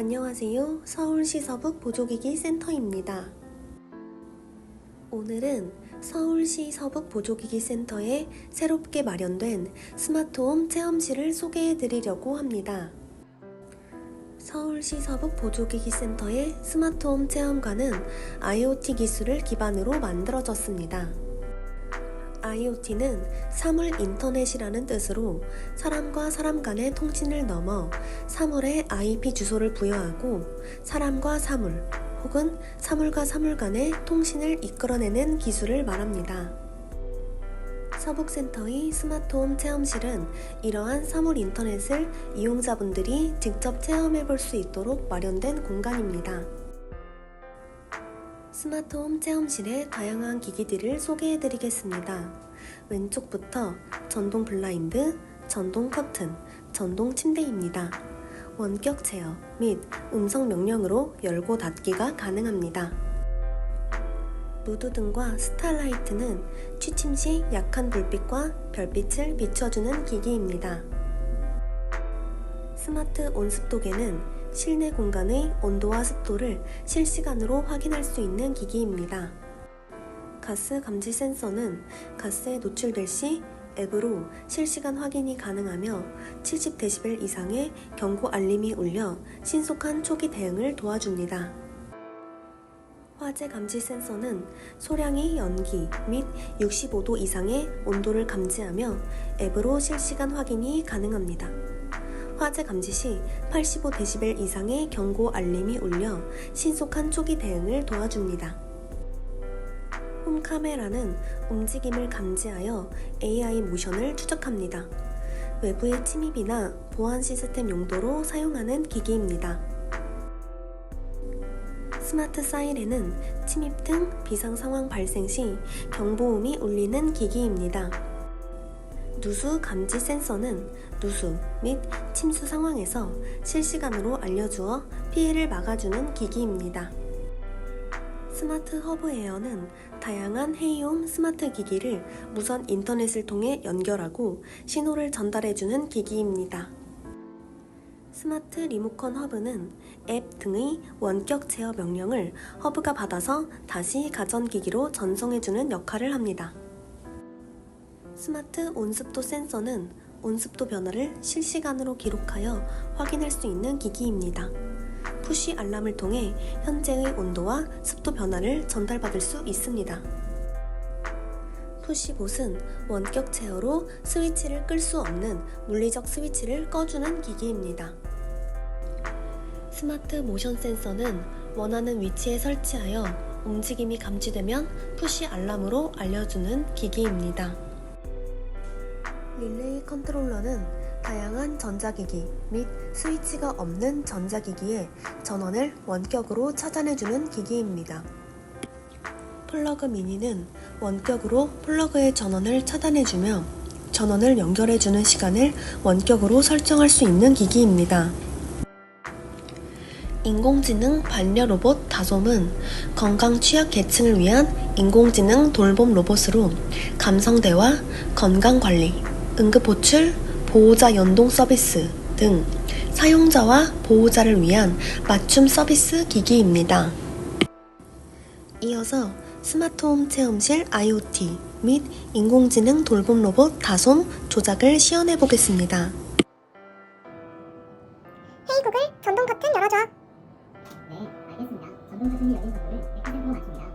안녕하세요. 서울시 서북 보조기기 센터입니다. 오늘은 서울시 서북 보조기기 센터에 새롭게 마련된 스마트홈 체험실을 소개해 드리려고 합니다. 서울시 서북 보조기기 센터의 스마트홈 체험관은 IoT 기술을 기반으로 만들어졌습니다. IoT는 사물 인터넷이라는 뜻으로 사람과 사람 간의 통신을 넘어 사물에 IP 주소를 부여하고 사람과 사물 혹은 사물과 사물 간의 통신을 이끌어내는 기술을 말합니다. 서북센터의 스마트홈 체험실은 이러한 사물 인터넷을 이용자분들이 직접 체험해 볼 수 있도록 마련된 공간입니다. 스마트홈 체험실의 다양한 기기들을 소개해 드리겠습니다. 왼쪽부터 전동 블라인드, 전동 커튼, 전동 침대입니다. 원격 제어 및 음성 명령으로 열고 닫기가 가능합니다. 무드등과 스타라이트는 취침 시 약한 불빛과 별빛을 비춰주는 기기입니다. 스마트 온습도계는 실내 공간의 온도와 습도를 실시간으로 확인할 수 있는 기기입니다. 가스 감지 센서는 가스에 노출될 시 앱으로 실시간 확인이 가능하며 70dB 이상의 경고 알림이 울려 신속한 초기 대응을 도와줍니다. 화재 감지 센서는 소량의 연기 및 65도 이상의 온도를 감지하며 앱으로 실시간 확인이 가능합니다. 화재 감지 시 85dB 이상의 경고 알림이 울려 신속한 초기 대응을 도와줍니다. 홈 카메라는 움직임을 감지하여 AI 모션을 추적합니다. 외부의 침입이나 보안 시스템 용도로 사용하는 기기입니다. 스마트 사이렌은 침입 등 비상 상황 발생 시 경보음이 울리는 기기입니다. 누수 감지 센서는 누수 및 침수 상황에서 실시간으로 알려주어 피해를 막아주는 기기입니다. 스마트 허브 에어는 다양한 헤이홈 스마트 기기를 무선 인터넷을 통해 연결하고 신호를 전달해주는 기기입니다. 스마트 리모컨 허브는 앱 등의 원격 제어 명령을 허브가 받아서 다시 가전기기로 전송해주는 역할을 합니다. 스마트 온습도 센서는 온습도 변화를 실시간으로 기록하여 확인할 수 있는 기기입니다. 푸시 알람을 통해 현재의 온도와 습도 변화를 전달받을 수 있습니다. 푸시봇은 원격 제어로 스위치를 끌 수 없는 물리적 스위치를 꺼주는 기기입니다. 스마트 모션 센서는 원하는 위치에 설치하여 움직임이 감지되면 푸시 알람으로 알려주는 기기입니다. 릴레이 컨트롤러는 다양한 전자기기 및 스위치가 없는 전자기기에 전원을 원격으로 차단해주는 기기입니다. 플러그 미니는 원격으로 플러그의 전원을 차단해주며 전원을 연결해주는 시간을 원격으로 설정할 수 있는 기기입니다. 인공지능 반려 로봇 다솜은 건강 취약 계층을 위한 인공지능 돌봄 로봇으로 감성 대화, 건강 관리, 응급 호출, 보호자 연동 서비스 등 사용자와 보호자를 위한 맞춤 서비스 기기입니다. 이어서 스마트홈 체험실 IoT 및 인공지능 돌봄 로봇 다솜 조작을 시연해 보겠습니다. 헤이 구글 전동 커튼 열어줘 네, 알겠습니다. 전동 버튼이 열린 정보를 100%로 맞춥니다.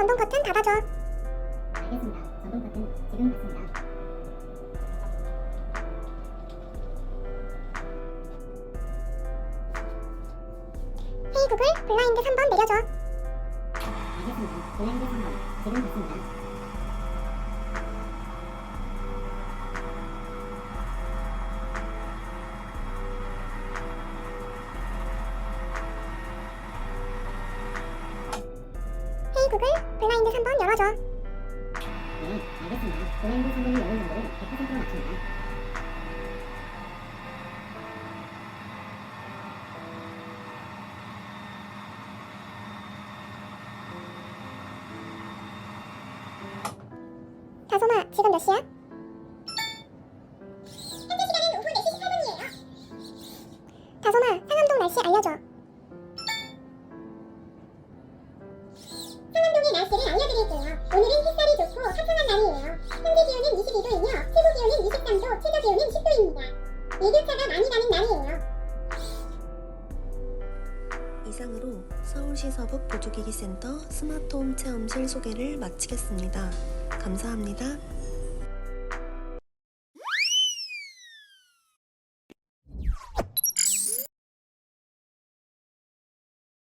전동 커튼 닫아줘 알겠습니다. 전동 버튼 지금 닫습니다. 헤이 구글 블라인드 3번 내려줘 알겠습니다. 블라인드 3번 지금 닫습니다. 그걸 블라인드 3번 열어줘. 네, 알겠습니다. 블라인드 3번 열은 정보를 100% 맞춥니다. 다솜아, 지금 몇 시야? 현재 시간은 오후 4시 18분이에요. 다솜아, 상암동 날씨 알려줘. 23도, 최저 기온은 10도입니다. 일교차가 많이 나는 날이에요. 이상으로 서울시 서북 보조기기센터 스마트홈 체험실 소개를 마치겠습니다. 감사합니다.